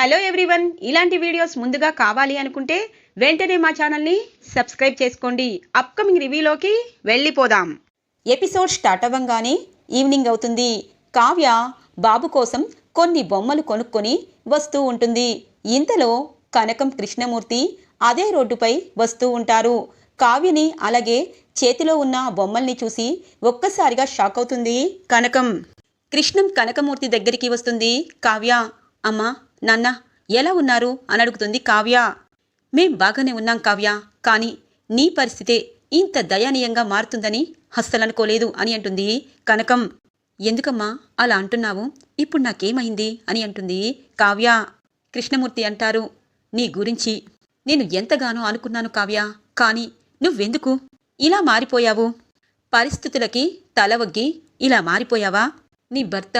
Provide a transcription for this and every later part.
Hello everyone ఇలాంటి videos ముందుగా కావాలి అనుకుంటే వెంటనే మా ఛానల్ని సబ్స్క్రైబ్ చేసుకోండి. అప్కమింగ్ రివ్యూలోకి వెళ్ళిపోదాం. ఎపిసోడ్ స్టార్ట్ అవ్వంగానే ఈవినింగ్ అవుతుంది. కావ్య బాబు కోసం కొన్ని బొమ్మలు కొనుక్కొని వస్తూ ఉంటుంది. ఇంతలో కనకం కృష్ణమూర్తి అదే రోడ్డుపై వస్తూ ఉంటారు. కావ్యని అలాగే చేతిలో ఉన్న బొమ్మల్ని చూసి ఒక్కసారిగా షాక్ అవుతుంది కనకం. కృష్ణం కనకమూర్తి దగ్గరికి వస్తుంది. కావ్య అమ్మా నాన్న ఎలా ఉన్నారు? అని అడుగుతుంది కావ్య. మేం బాగానే ఉన్నాం కావ్య కానీ నీ పరిస్థితే ఇంత దయనీయంగా మారుతుందని అస్సలనుకోలేదు అని అంటుంది కనకం. ఎందుకమ్మా అలా అంటున్నావు? ఇప్పుడు నాకేమైంది? అని అంటుంది కావ్య. కృష్ణమూర్తి అంటారు నీ గురించి నేను ఎంతగానో అనుకున్నాను కావ్య కానీ నువ్వెందుకు ఇలా మారిపోయావు? పరిస్థితులకి తల వగ్గి ఇలా మారిపోయావా? నీ భర్త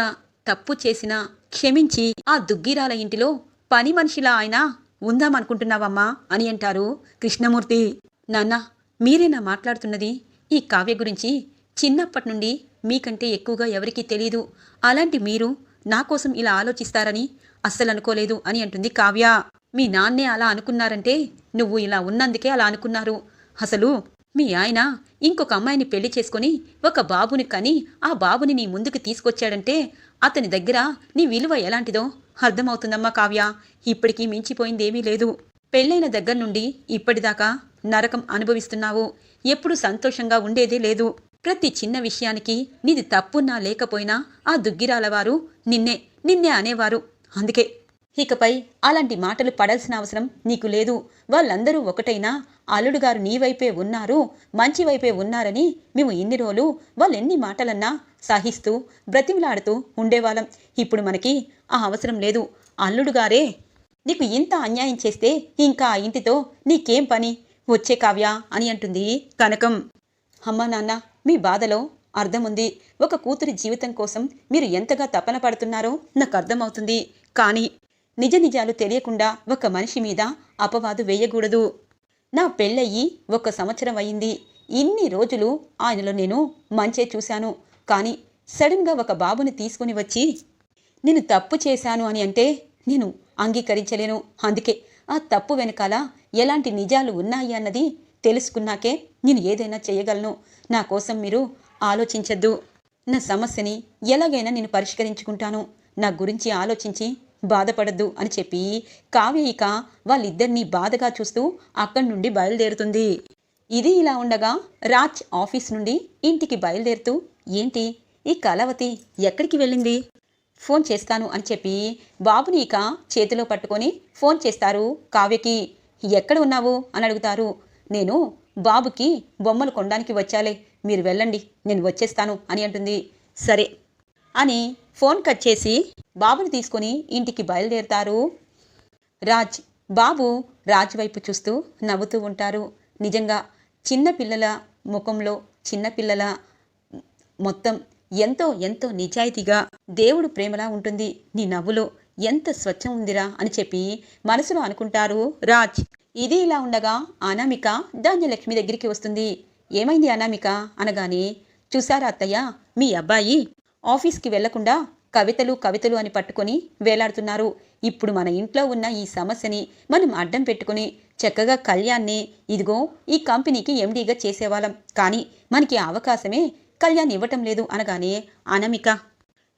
తప్పు చేసినా క్షమించి ఆ దుగ్గిరాల ఇంటిలో పని మనిషిలా ఆయన ఉందామనుకుంటున్నావమ్మా అని అంటారు కృష్ణమూర్తి. నాన్న మీరేనా మాట్లాడుతున్నది ఈ కావ్య గురించి చిన్నప్పటి నుండి మీకంటే ఎక్కువగా ఎవరికీ తెలియదు అలాంటి మీరు నా కోసం ఇలా ఆలోచిస్తారని అస్సలు అనుకోలేదు అని అంటుంది కావ్య. మీ నాన్నే అలా అనుకున్నారంటే నువ్వు ఇలా ఉన్నందుకే అలా అనుకున్నారు. అసలు మీ ఆయన ఇంకొక అమ్మాయిని పెళ్ళి చేసుకొని ఒక బాబుని కని ఆ బాబుని నీ ముందుకు తీసుకొచ్చాడంటే అతని దగ్గర నీ విలువ ఎలాంటిదో అర్థమవుతుందమ్మా కావ్య. ఇప్పటికీ మించిపోయిందేమీ లేదు. పెళ్ళైన దగ్గర నుండి ఇప్పటిదాకా నరకం అనుభవిస్తున్నావు. ఎప్పుడు సంతోషంగా ఉండేదే లేదు. ప్రతి చిన్న విషయానికి నీది తప్పున్నా లేకపోయినా ఆ దుగ్గిరాల వారు నిన్నే నిన్నే అనేవారు. అందుకే ఇకపై అలాంటి మాటలు పడాల్సిన అవసరం నీకు లేదు. వాళ్ళందరూ ఒకటైనా అల్లుడు గారు నీ వైపే ఉన్నారు మంచి వైపే ఉన్నారని మేము ఇన్ని రోజులు వాళ్ళెన్ని మాటలన్నా సహిస్తూ బ్రతిమలాడుతూ ఉండేవాళ్ళం. ఇప్పుడు మనకి ఆ అవసరం లేదు. అల్లుడు గారే నీకు ఇంత అన్యాయం చేస్తే ఇంకా ఆ ఇంటితో నీకేం పని? వచ్చే కావ్య అని అంటుంది కనకం. అమ్మా నాన్న మీ బాధలో అర్థముంది. ఒక కూతురి జీవితం కోసం మీరు ఎంతగా తపన పడుతున్నారో నాకు అర్థమవుతుంది. కానీ నిజ నిజాలు తెలియకుండా ఒక మనిషి మీద అపవాదు వేయకూడదు. నా పెళ్ళయ్యి ఒక సంవత్సరం అయింది. ఇన్ని రోజులు ఆయనలో నేను మంచే చూశాను. కానీ సడన్గా ఒక బాబుని తీసుకుని వచ్చి నేను తప్పు చేశాను అని అంటే నేను అంగీకరించలేను. అందుకే ఆ తప్పు వెనకాల ఎలాంటి నిజాలు ఉన్నాయి అన్నది తెలుసుకున్నాకే నేను ఏదైనా చేయగలను. నా కోసం మీరు ఆలోచించద్దు. నా సమస్యని ఎలాగైనా నేను పరిష్కరించుకుంటాను. నా గురించి ఆలోచించి బాధపడద్దు అని చెప్పి కావ్య ఇక వాళ్ళిద్దరినీ బాధగా చూస్తూ అక్కడి నుండి బయలుదేరుతుంది. ఇది ఇలా ఉండగా రాజ్ ఆఫీస్ నుండి ఇంటికి బయలుదేరుతూ ఏంటి? ఈ కళావతి ఎక్కడికి వెళ్ళింది? ఫోన్ చేస్తాను అని చెప్పి బాబుని ఇక చేతిలో పట్టుకొని ఫోన్ చేస్తారు కావ్యకి. ఎక్కడ ఉన్నావు? అని అడుగుతారు. నేను బాబుకి బొమ్మలు కొనడానికి వచ్చాలే. మీరు వెళ్ళండి. నేను వచ్చేస్తాను అని అంటుంది. సరే అని ఫోన్ కట్ చేసి బాబుని తీసుకొని ఇంటికి బయలుదేరుతారు. రాజ్ బాబు రాజ్ వైపు చూస్తూ నవ్వుతూ ఉంటారు. నిజంగా చిన్న పిల్లల ముఖంలో చిన్న పిల్లల మొత్తం ఎంతో ఎంతో నిజాయితీగా దేవుడు ప్రేమలా ఉంటుంది. నీ నవ్వులో ఎంత స్వచ్ఛం ఉందిరా అని చెప్పి మనసులో అనుకుంటారు రాజ్. ఇది ఇలా ఉండగా అనామిక ధాన్యలక్ష్మి దగ్గరికి వస్తుంది. ఏమైంది అనామిక? అనగానే చూసారా అత్తయ్య మీ అబ్బాయి ఆఫీస్కి వెళ్ళకుండా కవితలు కవితలు అని పట్టుకొని వేలాడుతున్నారు. ఇప్పుడు మన ఇంట్లో ఉన్న ఈ సమస్యని మనం అడ్డం పెట్టుకుని చక్కగా కళ్యాణ్ని ఇదిగో ఈ కంపెనీకి ఎండీగా చేసేవాళ్ళం. కానీ మనకి అవకాశమే కళ్యాణ్ ఇవ్వటం లేదు అనగానే అనమిక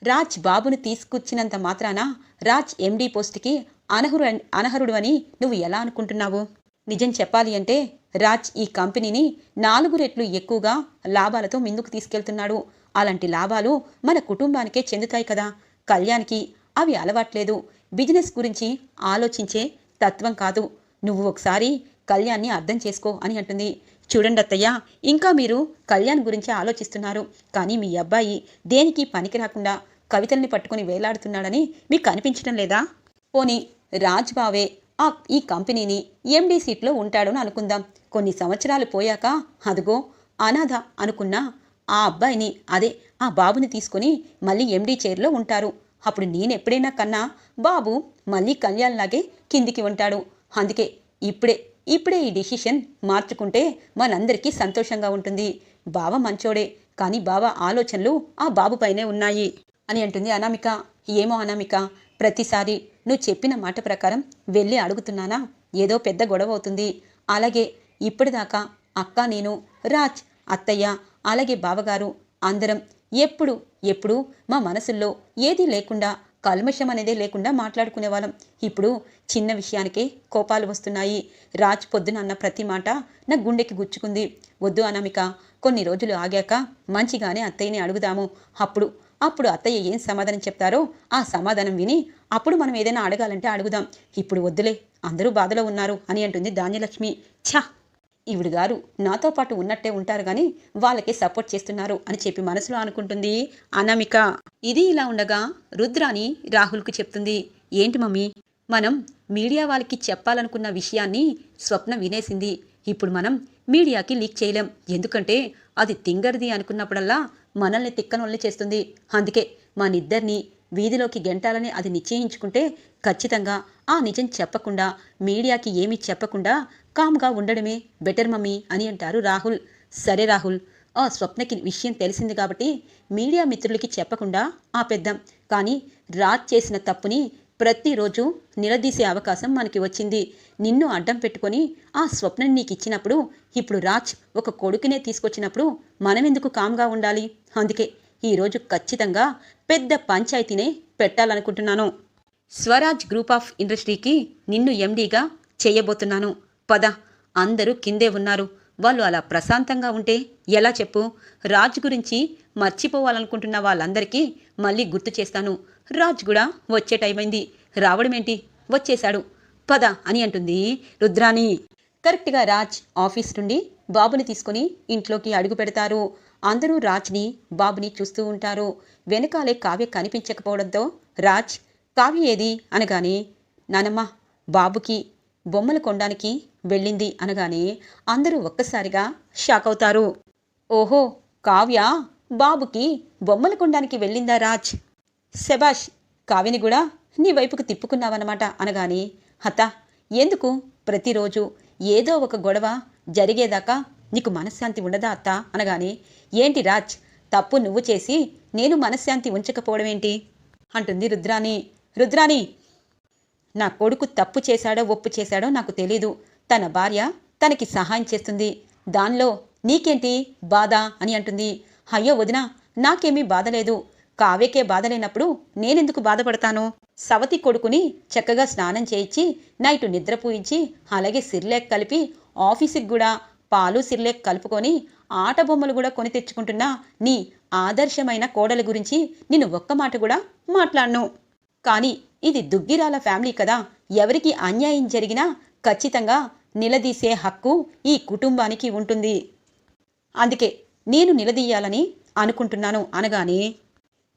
రాజ్ బాబును తీసుకొచ్చినంత మాత్రాన రాజ్ ఎండీ పోస్ట్కి అనహురు అనర్హుడు అని నువ్వు ఎలా అనుకుంటున్నావు? నిజం చెప్పాలి అంటే రాజ్ ఈ కంపెనీని నాలుగు రెట్లు ఎక్కువగా లాభాలతో ముందుకు తీసుకెళ్తున్నాడు. అలాంటి లాభాలు మన కుటుంబానికే చెందుతాయి కదా. కళ్యాణ్కి అవి అలవాట్లేదు. బిజినెస్ గురించి ఆలోచించే తత్వం కాదు. నువ్వు ఒకసారి కళ్యాణ్ని అర్థం చేసుకో అని అంటుంది. చూడండి అత్తయ్య ఇంకా మీరు కళ్యాణ్ గురించి ఆలోచిస్తున్నారు. కానీ మీ అబ్బాయి దేనికి పనికి రాకుండా కవితల్ని పట్టుకుని వేలాడుతున్నాడని మీకు అనిపించడం లేదా? పోనీ రాజ్ బావే ఆ ఈ కంపెనీని ఎండీ సీట్లో ఉంటాడని అనుకుందాం. కొన్ని సంవత్సరాలు పోయాక అదిగో అనాథ అనుకున్నా ఆ అబ్బాయిని అదే ఆ బాబుని తీసుకొని మళ్ళీ ఎండీ చైర్లో ఉంటారు. అప్పుడు నేనెప్పుడైనా కన్నా బాబు మళ్ళీ కళ్యాణ్లాగే కిందికి ఉంటాడు. అందుకే ఇప్పుడే ఇప్పుడే ఈ డిసిషన్ మార్చుకుంటే మనందరికీ సంతోషంగా ఉంటుంది. బావ మంచోడే కానీ బావ ఆలోచనలు ఆ బాబుపైనే ఉన్నాయి. అని అంటుంది అనామిక. ఏమో అనామిక ప్రతిసారి నువ్వు చెప్పిన మాట ప్రకారం వెళ్ళి అడుగుతున్నానా? ఏదో పెద్ద గొడవ అవుతుంది. అలాగే ఇప్పటిదాకా అక్క నేను రాజ్ అత్తయ్య అలాగే బావగారు అందరం ఎప్పుడు ఎప్పుడు మా మనసుల్లో ఏదీ లేకుండా కల్మషం అనేదే లేకుండా మాట్లాడుకునే వాళ్ళం ఇప్పుడు చిన్న విషయానికే కోపాలు వస్తున్నాయి. రాజ్ పొద్దున అన్న ప్రతి మాట నా గుండెకి గుచ్చుకుంది. వద్దు అనామిక కొన్ని రోజులు ఆగాక మంచిగానే అత్తయ్యని అడుగుదాము. అప్పుడు అప్పుడు అత్తయ్య ఏం సమాధానం చెప్తారో ఆ సమాధానం విని అప్పుడు మనం ఏదైనా అడగాలంటే అడుగుదాం. ఇప్పుడు వద్దులే అందరూ బాధలో ఉన్నారు అని అంటుంది ధాన్యలక్ష్మి. ఛా! ఈవిడ గారు నాతో పాటు ఉన్నట్టే ఉంటారు కానీ వాళ్ళకే సపోర్ట్ చేస్తున్నారు అని చెప్పి మనసులో అనుకుంటుంది అనామిక. ఇది ఇలా ఉండగా రుద్రాని రాహుల్కు చెప్తుంది ఏంటి మమ్మీ? మనం మీడియా వాళ్ళకి చెప్పాలనుకున్న విషయాన్ని స్వప్న వినేసింది. ఇప్పుడు మనం మీడియాకి లీక్ చేయలేం. ఎందుకంటే అది తింగర్ది అనుకున్నప్పుడల్లా మనల్ని తిక్కనొల్లి చేస్తుంది. అందుకే మనిద్దరిని వీధిలోకి గెంటాలని అది నిశ్చయించుకుంటే ఖచ్చితంగా ఆ నిజం చెప్పకుండా మీడియాకి ఏమీ చెప్పకుండా కామ్గా ఉండడమే బెటర్ మమ్మీ అని అంటారు రాహుల్. సరే రాహుల్ ఆ స్వప్నకి విషయం తెలిసింది కాబట్టి మీడియా మిత్రులకి చెప్పకుండా ఆపేద్దాం. కానీ రాజ్ చేసిన తప్పుని ప్రతిరోజు నిలదీసే అవకాశం మనకి వచ్చింది. నిన్ను అడ్డం పెట్టుకొని ఆ స్వప్నం నీకు ఇచ్చినప్పుడు ఇప్పుడు రాజ్ ఒక కొడుకునే తీసుకొచ్చినప్పుడు మనమెందుకు కామ్గా ఉండాలి? అందుకే ఈరోజు ఖచ్చితంగా పెద్ద పంచాయతీనే పెట్టాలనుకుంటున్నాను. స్వరాజ్ గ్రూప్ ఆఫ్ ఇండస్ట్రీకి నిన్ను ఎండీగా చేయబోతున్నాను. పద అందరూ కిందే ఉన్నారు. వాళ్ళు అలా ప్రశాంతంగా ఉంటే ఎలా చెప్పు? రాజ్ గురించి మర్చిపోవాలనుకుంటున్న వాళ్ళందరికీ మళ్ళీ గుర్తు చేస్తాను. రాజ్ కూడా వచ్చే టైం అయింది రావడమేంటి? వచ్చేశాడు. పద అని అంటుంది రుద్రాణి. కరెక్ట్గా రాజ్ ఆఫీస్ నుండి బాబుని తీసుకొని ఇంట్లోకి అడుగు పెడతారు. అందరూ రాజ్ని బాబుని చూస్తూ ఉంటారు. వెనకాలే కావ్య కనిపించకపోవడంతో రాజ్ కావ్య ఏది? అనగానే నానమ్మ బాబుకి బొమ్మలు కొనడానికి వెళ్ళింది అనగానే అందరూ ఒక్కసారిగా షాక్ అవుతారు. ఓహో కావ్య బాబుకి బొమ్మలు కొనడానికి వెళ్ళిందా రాజ్? శబాష్ కావ్యని కూడా నీ వైపుకు తిప్పుకున్నావన్నమాట అనగానే హత ఎందుకు? ప్రతిరోజు ఏదో ఒక గొడవ జరిగేదాకా నీకు మనశ్శాంతి ఉండదా అత్త? అనగానే ఏంటి రాజ్ తప్పు నువ్వు చేసి నేను మనశ్శాంతి ఉంచకపోవడం ఏంటి అంటుంది రుద్రాణి. రుద్రాణి నా కొడుకు తప్పు చేశాడో ఒప్పు చేశాడో నాకు తెలీదు. తన భార్య తనకి సహాయం చేస్తుంది. దానిలో నీకేంటి బాధ? అని అంటుంది. అయ్యో వదిన నాకేమీ బాధ లేదు. కావ్యకే బాధ లేనప్పుడు నేనెందుకు బాధపడతాను? సవతి కొడుకుని చక్కగా స్నానం చేయించి నైటు నిద్రపోయించి అలాగే సిర్లేక్ కలిపి ఆఫీసుకి కూడా పాలు సిర్లేక్ కలుపుకొని ఆట బొమ్మలు కూడా కొని తెచ్చుకుంటున్న నీ ఆదర్శమైన కోడల గురించి నేను ఒక్క మాట కూడా మాట్లాడను. కానీ ఇది దుగ్గిరాల ఫ్యామిలీ కదా. ఎవరికి అన్యాయం జరిగినా ఖచ్చితంగా నిలదీసే హక్కు ఈ కుటుంబానికి ఉంటుంది. అందుకే నేను నిలదీయాలని అనుకుంటున్నాను అనగానే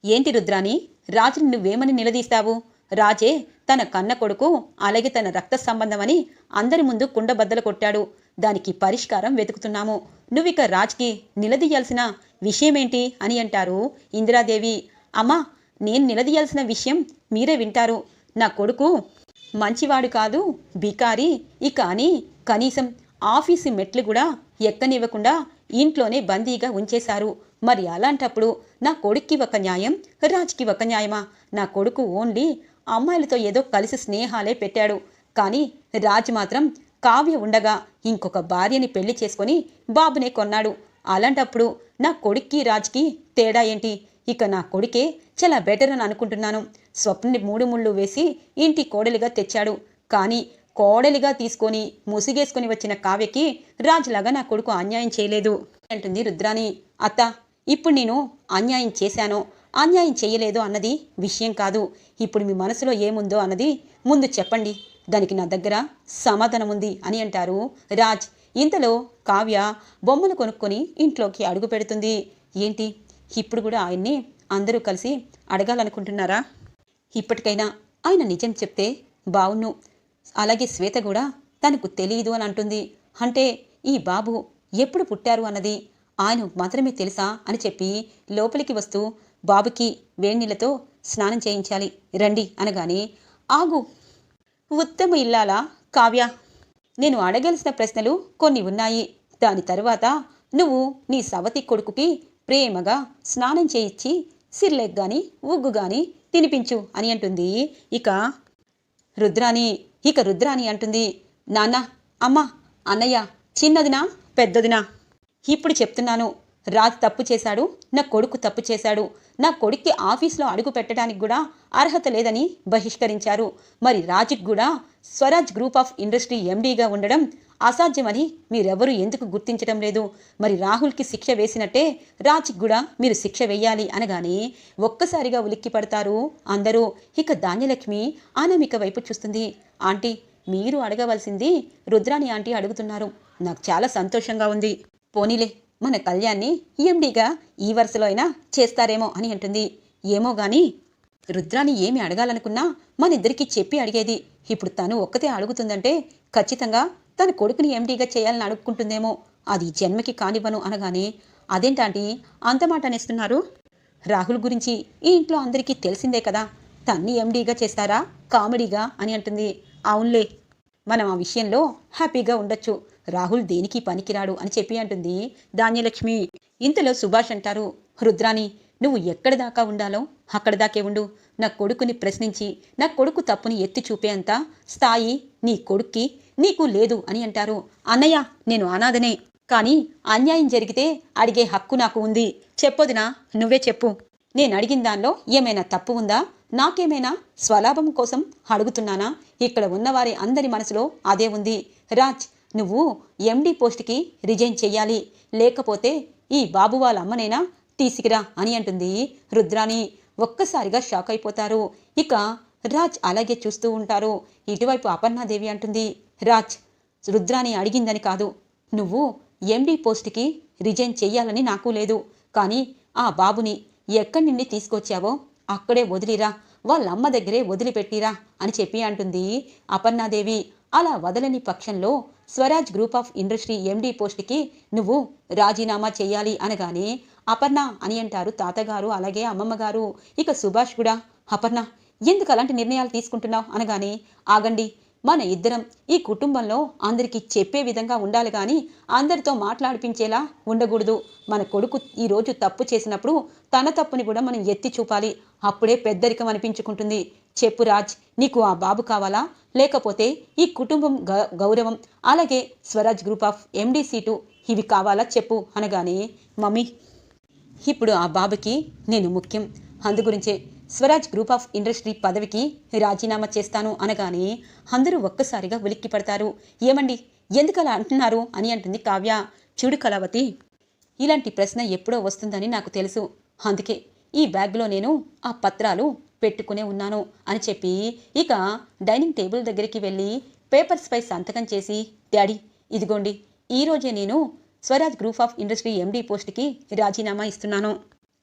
ఏంటి రుద్రాని రాజుని నువ్వేమని నిలదీస్తావు? రాజే తన కన్న కొడుకు అలాగే తన రక్త సంబంధమని అందరి ముందు కుండబద్దలు కొట్టాడు. దానికి పరిష్కారం వెతుకుతున్నాము. నువ్విక రాజ్కి నిలదీయాల్సిన విషయమేంటి అని అంటారు ఇందిరాదేవి. అమ్మా నేను నిలదీయాల్సిన విషయం మీరే వింటారు. నా కొడుకు మంచివాడు కాదు బికారి. ఇక అని కనీసం ఆఫీసు మెట్లు కూడా ఎక్కనివ్వకుండా ఇంట్లోనే బందీగా ఉంచేశారు. మరి అలాంటప్పుడు నా కొడుక్కి ఒక న్యాయం రాజ్కి ఒక న్యాయమా? నా కొడుకు ఓన్లీ అమ్మాయిలతో ఏదో కలిసి స్నేహాలే పెట్టాడు. కానీ రాజ్ మాత్రం కావ్య ఉండగా ఇంకొక భార్యని పెళ్ళి చేసుకొని బాబునే కొన్నాడు. అలాంటప్పుడు నా కొడుక్కి రాజ్కి తేడా ఏంటి? ఇక నా కొడుకే చాలా బెటర్ అని అనుకుంటున్నాను. స్వప్ని మూడు ముళ్ళు వేసి ఇంటి కోడలిగా తెచ్చాడు. కానీ కోడలిగా తీసుకొని ముసిగేసుకొని వచ్చిన కావ్యకి రాజులాగా నా కొడుకు అన్యాయం చేయలేదు అంటుంది రుద్రాని అత్త ఇప్పుడు నేను అన్యాయం చేశానో? అన్యాయం చేయలేదో అన్నది విషయం కాదు. ఇప్పుడు మీ మనసులో ఏముందో అన్నది ముందు చెప్పండి. దానికి నా దగ్గర సమాధానం ఉంది అని అంటారు రాజ్. ఇంతలో కావ్య బొమ్మలు కొనుక్కొని ఇంట్లోకి అడుగు పెడుతుంది. ఏంటి? ఇప్పుడు కూడా ఆయన్ని అందరూ కలిసి అడగాలనుకుంటున్నారా? ఇప్పటికైనా ఆయన నిజం చెప్తే బావును అలాగే శ్వేత కూడా తనకు తెలియదు అని అంటుంది. అంటే ఈ బాబు ఎప్పుడు పుట్టారు అన్నది ఆయన మాత్రమే తెలుసా అని చెప్పి లోపలికి వస్తూ బాబుకి వేణీళ్ళతో స్నానం చేయించాలి రండి అనగానే ఆగు ఉత్తమ ఇల్లాలా? కావ్య నేను అడగాల్సిన ప్రశ్నలు కొన్ని ఉన్నాయి. దాని తరువాత నువ్వు నీ సవతి కొడుకుకి ప్రేమగా స్నానం చేయించి సిర్లెగ్ గాని ఉగ్గు గాని తినిపించు అని అంటుంది. ఇక రుద్రాని ఇక రుద్రాని అంటుంది. నాన్న అమ్మ అన్నయ్య చిన్నదినా పెద్దదినా? ఇప్పుడు చెప్తున్నాను. రాజు తప్పు చేశాడు నా కొడుకు తప్పు చేశాడు. నా కొడుక్కి ఆఫీస్లో అడుగు పెట్టడానికి కూడా అర్హత లేదని బహిష్కరించారు. మరి రాజిక్ కూడా స్వరాజ్ గ్రూప్ ఆఫ్ ఇండస్ట్రీ ఎండీగా ఉండడం అసాధ్యమని మీరెవరూ ఎందుకు గుర్తించడం లేదు? మరి రాహుల్కి శిక్ష వేసినట్టే రాజ్కి కూడా మీరు శిక్ష వేయాలి అనగానే ఒక్కసారిగా ఉలిక్కి పడతారు అందరూ. ఇక ధాన్యలక్ష్మి అనామిక వైపు చూస్తుంది. ఆంటీ మీరు అడగవలసింది రుద్రాని ఆంటీ అడుగుతున్నారు. నాకు చాలా సంతోషంగా ఉంది. పోనీలే మన కళ్యాణ్ని ఎండీగా ఈ వరుసలో అయినా చేస్తారేమో అని అంటుంది. ఏమో కానీ రుద్రాని ఏమి అడగాలనుకున్నా మనిద్దరికీ చెప్పి అడిగేది. ఇప్పుడు తను ఒక్కతే అడుగుతుందంటే ఖచ్చితంగా తన కొడుకుని ఎండీగా చేయాలని అడుక్కుంటుందేమో. అది జన్మకి కానివ్వను అనగానే అదేంటాంటి అంత మాట అనేస్తున్నారు? రాహుల్ గురించి ఈ ఇంట్లో అందరికీ తెలిసిందే కదా. తన్ని ఎండీగా చేస్తారా? కామెడీగా? అని అంటుంది. అవునులే మనం ఆ విషయంలో హ్యాపీగా ఉండొచ్చు. రాహుల్ దేనికి పనికిరాడు అని చెప్పి అంటుంది ధాన్యలక్ష్మి. ఇంతలో సుభాష్ అంటారు రుద్రాని నువ్వు ఎక్కడి దాకా ఉండాలో అక్కడి దాకే ఉండు. నా కొడుకుని ప్రశ్నించి నా కొడుకు తప్పుని ఎత్తి చూపేంత స్థాయి నీ కొడుక్కి నీకు లేదు అని అంటారు. అన్నయ్య నేను అనాథనే. కానీ అన్యాయం జరిగితే అడిగే హక్కు నాకు ఉంది. చెప్పొదినా నువ్వే చెప్పు. నేను అడిగిన దానిలో ఏమైనా తప్పు ఉందా? నాకేమైనా స్వలాభం కోసం అడుగుతున్నానా? ఇక్కడ ఉన్నవారి అందరి మనసులో అదే ఉంది. రాజ్ నువ్వు ఎండీ పోస్ట్కి రిజైన్ చెయ్యాలి. లేకపోతే ఈ బాబు వాళ్ళ అమ్మనైనా తీసుకురా అని అంటుంది. రుద్రాని ఒక్కసారిగా షాక్ అయిపోతారు. ఇక రాజ్ అలాగే చూస్తూ ఉంటారు. ఇటువైపు అపర్ణాదేవి అంటుంది. రాజ్ రుద్రాని అడిగిందని కాదు. నువ్వు ఎండీ పోస్ట్కి రిజైన్ చెయ్యాలని నాకు లేదు. కానీ ఆ బాబుని ఎక్కడి నుండి తీసుకొచ్చావో అక్కడే వదిలిరా. వాళ్ళ అమ్మ దగ్గరే వదిలిపెట్టిరా అని చెప్పి అంటుంది అపర్ణాదేవి. అలా వదలని పక్షంలో Swaraj group of industry MD పోస్ట్కి నువ్వు రాజీనామా చేయాలి అనగానే అపర్ణ అని అంటారు తాతగారు అలాగే అమ్మమ్మగారు. ఇక సుభాష్ కూడా అపర్ణ ఎందుకు అలాంటి నిర్ణయాలు తీసుకుంటున్నావు? అనగానే ఆగండి మన ఇద్దరం ఈ కుటుంబంలో అందరికీ చెప్పే విధంగా ఉండాలి కానీ అందరితో మాట్లాడిపించేలా ఉండకూడదు. మన కొడుకు ఈరోజు తప్పు చేసినప్పుడు తన తప్పుని కూడా మనం ఎత్తి చూపాలి. అప్పుడే పెద్దరికం అనిపించుకుంటుంది. చెప్పు రాజ్ నీకు ఆ బాబు కావాలా? లేకపోతే ఈ కుటుంబం గ- గౌరవం అలాగే Swaraj group of MD seat ఇవి కావాలా చెప్పు? అనగానే మమ్మీ ఇప్పుడు ఆ బాబుకి నేను ముఖ్యం. అందుగురించే స్వరాజ్ గ్రూప్ ఆఫ్ ఇండస్ట్రీ పదవికి రాజీనామా చేస్తాను అనగానే అందరూ ఒక్కసారిగా ఉలిక్కి పడతారు. ఏమండి? ఎందుకలా అంటున్నారు? అని అంటుంది కావ్య. చూడు కళావతి ఇలాంటి ప్రశ్న ఎప్పుడో వస్తుందని నాకు తెలుసు. అందుకే ఈ బ్యాగ్లో నేను ఆ పత్రాలు పెట్టుకునే ఉన్నాను అని చెప్పి ఇక డైనింగ్ టేబుల్ దగ్గరికి వెళ్ళి పేపర్స్పై సంతకం చేసి డాడీ ఇదిగోండి ఈరోజే నేను Swaraj group of industry MD పోస్ట్కి రాజీనామా ఇస్తున్నాను.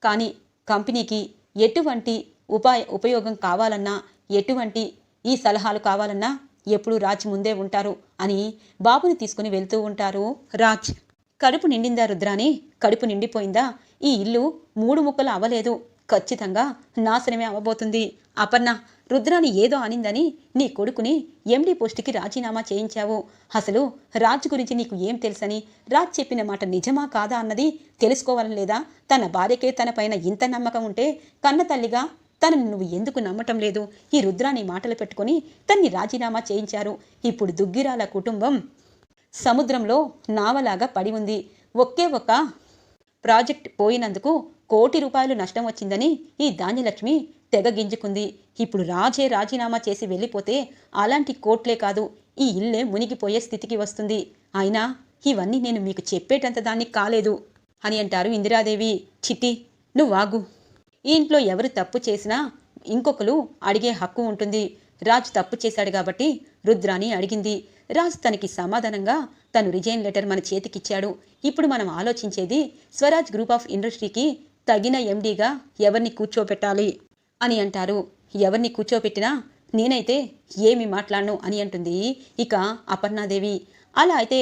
కానీ కంపెనీకి ఎటువంటి ఉపాయ ఉపయోగం కావాలన్నా ఎటువంటి ఈ సలహాలు కావాలన్నా ఎప్పుడు రాజ్ ముందే ఉంటారు అని బాబుని తీసుకుని వెళ్తూ ఉంటారు రాజ్. కడుపు నిండిందా రుద్రాని? కడుపు నిండిపోయిందా? ఈ ఇల్లు మూడు ముక్కలు అవ్వలేదు. ఖచ్చితంగా నాశనమే అవ్వబోతుంది. అపర్ణ రుద్రాని ఏదో అనిందని నీ కొడుకుని ఎండి పోస్టుకి రాజీనామా చేయించావు. అసలు రాజ్ గురించి నీకు ఏం తెలుసని? రాజ్ చెప్పిన మాట నిజమా కాదా అన్నది తెలుసుకోవాలని లేదా? తన భార్యకే తన పైన ఇంత నమ్మకం ఉంటే కన్న తల్లిగా తనని నువ్వు ఎందుకు నమ్మటం లేదు? ఈ రుద్రాని మాటలు పెట్టుకొని తన్ని రాజీనామా చేయించారు. ఇప్పుడు దుగ్గిరాల కుటుంబం సముద్రంలో నావలాగా పడి ఉంది. ఒకే ఒక్క ప్రాజెక్ట్ పోయినందుకు కోటి రూపాయలు నష్టం వచ్చిందని ఈ ధాన్యలక్ష్మి తెగ గింజుకుంది. ఇప్పుడు రాజే రాజీనామా చేసి వెళ్ళిపోతే అలాంటి కోట్లే కాదు ఈ ఇల్లే మునిగిపోయే స్థితికి వస్తుంది. అయినా ఇవన్నీ నేను మీకు చెప్పేటంత దాన్ని కాలేదు అని అంటారు ఇందిరాదేవి. చిట్టి నువ్వాగు ఈ ఇంట్లో ఎవరు తప్పు చేసినా ఇంకొకరు అడిగే హక్కు ఉంటుంది. రాజు తప్పు చేశాడు కాబట్టి రుద్రాని అడిగింది. రాజు తనకి సమాధానంగా తను రిజైన్ లెటర్ మన చేతికిచ్చాడు. ఇప్పుడు మనం ఆలోచించేది స్వరాజ్ గ్రూప్ ఆఫ్ ఇండస్ట్రీకి తగిన ఎండీగా ఎవరిని కూర్చోపెట్టాలి అని అంటారు. ఎవరిని కూర్చోపెట్టినా నేనైతే ఏమి మాట్లాడను అని అంటుంది. ఇక అపర్ణాదేవి అలా అయితే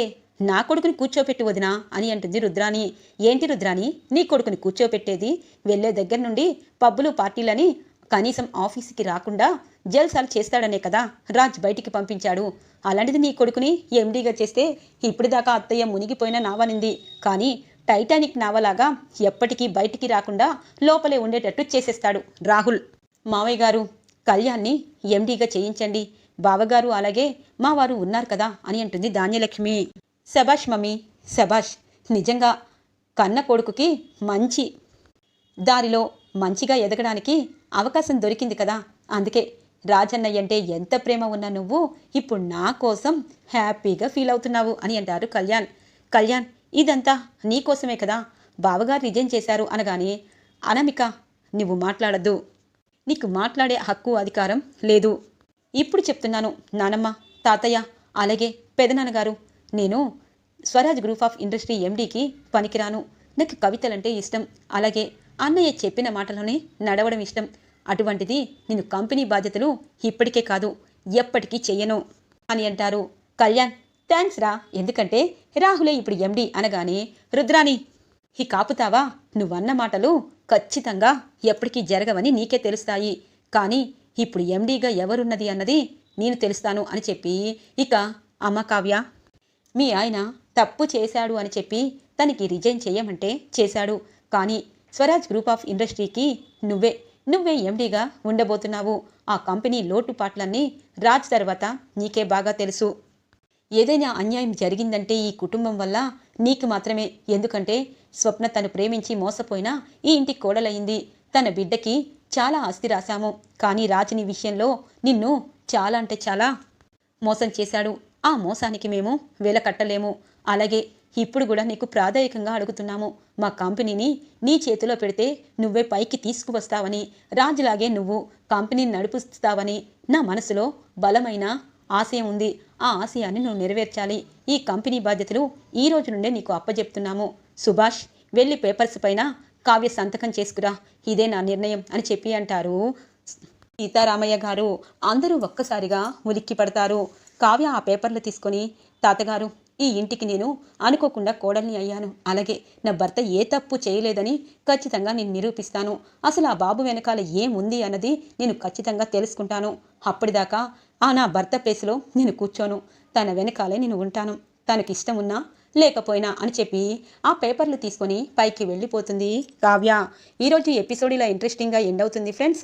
నా కొడుకుని కూర్చోపెట్టి వదినా అని అంటుంది రుద్రాని ఏంటి రుద్రాని నీ కొడుకుని కూర్చోపెట్టేది వెళ్ళే దగ్గర నుండి పబ్బులు పార్టీలని కనీసం ఆఫీస్కి రాకుండా జల్సాలు చేస్తాడనే కదా రాజ్ బయటికి పంపించాడు. అలాంటిది నీ కొడుకుని ఎండీగా చేస్తే ఇప్పటిదాకా అత్తయ్య మునిగిపోయిన నావనింది. కానీ టైటానిక్ నావలాగా ఎప్పటికీ బయటికి రాకుండా లోపలే ఉండేటట్టు చేసేస్తాడు రాహుల్. మావయ్య గారు కళ్యాణ్ని ఎండీగా చేయించండి. బావగారు అలాగే మా వారు ఉన్నారు కదా అని అంటుంది ధాన్యలక్ష్మి. శభాష్ మమ్మీ శభాష్ నిజంగా కన్న కొడుకుకి మంచి దారిలో మంచిగా ఎదగడానికి అవకాశం దొరికింది కదా. అందుకే రాజన్నయ్య అంటే ఎంత ప్రేమ ఉన్నా నువ్వు ఇప్పుడు నా కోసం హ్యాపీగా ఫీల్ అవుతున్నావు అని అంటారు కళ్యాణ్. కళ్యాణ్ ఇదంతా నీకోసమే కదా? బావగారు రిజైన్ చేశారు అనగానే అనమిక నువ్వు మాట్లాడద్దు. నీకు మాట్లాడే హక్కు అధికారం లేదు. ఇప్పుడు చెప్తున్నాను నానమ్మ తాతయ్య అలాగే పెదనాన్నగారు నేను స్వరాజ్ గ్రూప్ ఆఫ్ ఇండస్ట్రీ ఎండీకి పనికిరాను. నాకు కవితలంటే ఇష్టం. అలాగే అన్నయ్య చెప్పిన మాటలోనే నడవడం ఇష్టం. అటువంటిది నేను కంపెనీ బాధ్యతలు ఇప్పటికే కాదు ఎప్పటికీ చెయ్యను అని అంటారు. కళ్యాణ్ థ్యాంక్స్ రా ఎందుకంటే రాహులే ఇప్పుడు ఎండి అనగానే రుద్రాని ఈ కాపుతావా? నువ్వన్న మాటలు ఖచ్చితంగా ఎప్పటికీ జరగవని నీకే తెలుస్తాయి. కానీ ఇప్పుడు ఎండీగా ఎవరున్నది అన్నది నేను తెలుస్తాను అని చెప్పి ఇక అమ్మ కావ్య మీ ఆయన తప్పు చేశాడు అని చెప్పి తనకి రిజైన్ చేయమంటే చేశాడు. కానీ స్వరాజ్ గ్రూప్ ఆఫ్ ఇండస్ట్రీకి నువ్వే నువ్వే ఎండీగా ఉండబోతున్నావు. ఆ కంపెనీ లోటుపాట్లన్నీ రాజ్ తర్వాత నీకే బాగా తెలుసు. ఏదైనా అన్యాయం జరిగిందంటే ఈ కుటుంబం వల్ల నీకు మాత్రమే. ఎందుకంటే స్వప్న తను ప్రేమించి మోసపోయినా ఈ ఇంటికి కోడలయ్యింది. తన బిడ్డకి చాలా ఆస్తి రాశాము. కానీ రాజుని విషయంలో నిన్ను చాలా అంటే చాలా మోసం చేశాడు. ఆ మోసానికి మేము వెల కట్టలేము అలాగే ఇప్పుడు కూడా నీకు ప్రాధాయకంగా అడుగుతున్నాము. మా కంపెనీని నీ చేతిలో పెడితే నువ్వే పైకి తీసుకువస్తావని రాజులాగే నువ్వు కంపెనీని నడిపిస్తావని నా మనసులో బలమైన ఆశయం ఉంది. ఆ ఆశయాన్ని నువ్వు నెరవేర్చాలి. ఈ కంపెనీ బాధ్యతలు ఈ రోజు నుండే నీకు అప్పజెప్తున్నాము. సుభాష్ వెళ్ళి పేపర్స్ పైన కావ్య సంతకం చేసుకురా. ఇదే నా నిర్ణయం అని చెప్పి అంటారు సీతారామయ్య గారు. అందరూ ఒక్కసారిగా ఉలిక్కి పడతారు కావ్య ఆ పేపర్లు తీసుకొని తాతగారు ఈ ఇంటికి నేను అనుకోకుండా కోడల్ని అయ్యాను. అలాగే నా భర్త ఏ తప్పు చేయలేదని ఖచ్చితంగా నేను నిరూపిస్తాను. అసలు ఆ బాబు వెనకాల ఏముంది అన్నది నేను ఖచ్చితంగా తెలుసుకుంటాను. అప్పటిదాకా ఆ నా భర్త ప్లేస్లో నేను కూర్చోను. తన వెనకాలే నేను ఉంటాను. తనకి ఇష్టం ఉన్నా లేకపోయినా అని చెప్పి ఆ పేపర్లు తీసుకొని పైకి వెళ్ళిపోతుంది కావ్య. ఈరోజు ఎపిసోడ్ ఇలా ఇంట్రెస్టింగ్గా ఎండ్ అవుతుంది ఫ్రెండ్స్.